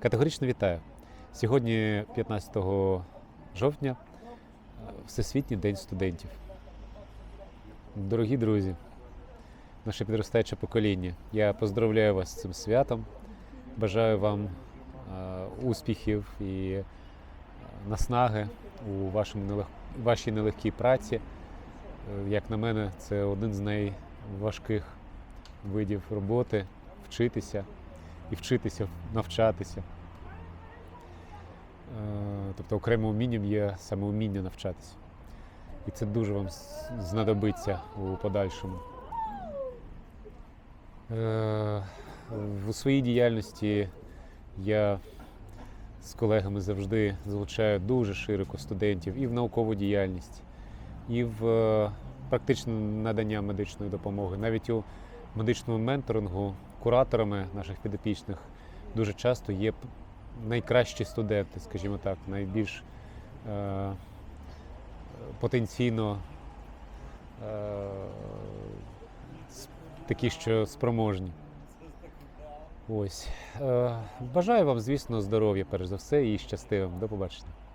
Категорично вітаю. Сьогодні, 15 жовтня, Всесвітній день студентів. Дорогі друзі, наше підростаюче покоління, я поздравляю вас з цим святом. Бажаю вам е, успіхів і е, наснаги у вашій нелегкій праці. Е, Як на мене, це один з найважких видів роботи вчитися і вчитися, навчатися. Е, Тобто окремим умінням є саме вміння навчатися. І це дуже вам знадобиться у подальшому. Е, В своїй діяльності я з колегами завжди залучаю дуже широко студентів і в наукову діяльність, і в е, практичне надання медичної допомоги. Навіть у медичному менторингу кураторами наших підопічних дуже часто є найкращі студенти, скажімо так, найбільш е, потенційно е, такі, що спроможні. Ось. Е, бажаю вам, звісно, здоров'я, перш за все, і щасти. До побачення.